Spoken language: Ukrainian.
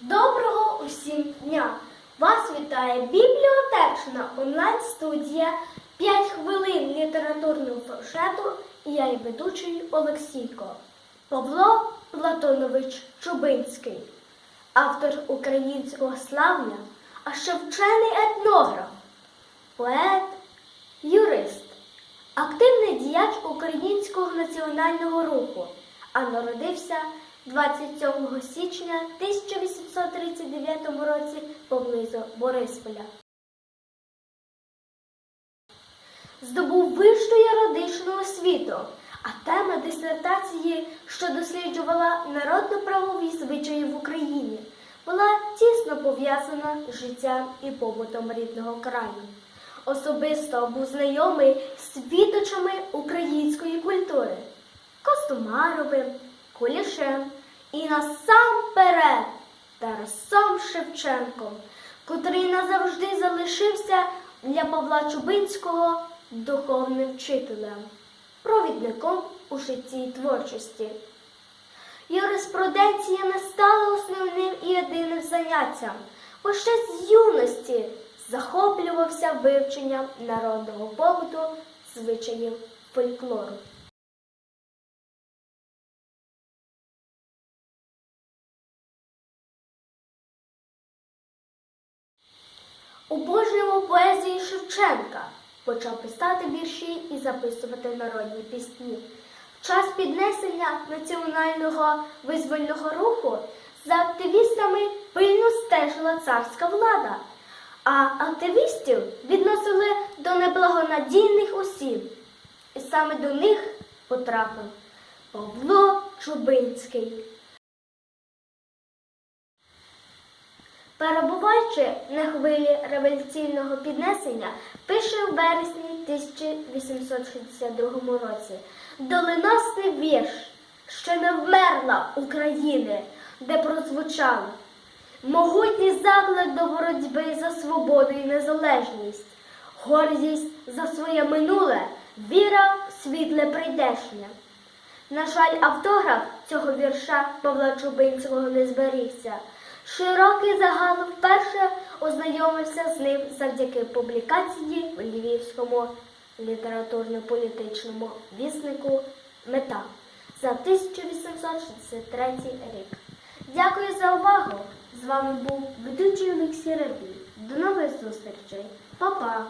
Доброго усім дня! Вас вітає бібліотечна онлайн-студія 5 хвилин літературного фуршету і я її ведучий Олексійко. Павло Платонович Чубинський, автор українського слав'я, а ще вчений етнограф, поет, юрист, активний діяч українського національного руху, а народився 27 січня 1839 році поблизу Борисполя. Здобув вищу юридичну освіту, а тема дисертації, що досліджувала народно-правові звичаї в Україні, була тісно пов'язана з життям і побутом рідного краю. Особисто був знайомий з світочами української культури Костомаровим, Кулішем і насамперед Тарасом Шевченком, котрий назавжди залишився для Павла Чубинського духовним вчителем, провідником у житті творчості. Юриспруденція не стала основним і єдиним заняттям, бо ще з юності захоплювався вивченням народного побуту, звичаїв фольклору. Обожнював поезію Шевченка, почав писати вірші і записувати народні пісні. В час піднесення національного визвольного руху за активістами пильно стежила царська влада, а активістів відносили до неблагонадійних осіб. І саме до них потрапив Павло Чубинський. Перебуваючи на хвилі революційного піднесення, пише в вересні 1862 році доленосний вірш, що не вмерла України, де прозвучало могутній заклик до боротьби за свободу і незалежність, гордість за своє минуле, віра в світле прийдешнє. На жаль, автограф цього вірша Павла Чубинського не зберігся. Широкий загал вперше ознайомився з ним завдяки публікації в Львівському літературно-політичному віснику Мета за 1863 рік. Дякую за увагу! З вами був ведучий Олексій Рабій. До нових зустрічей. Па-па!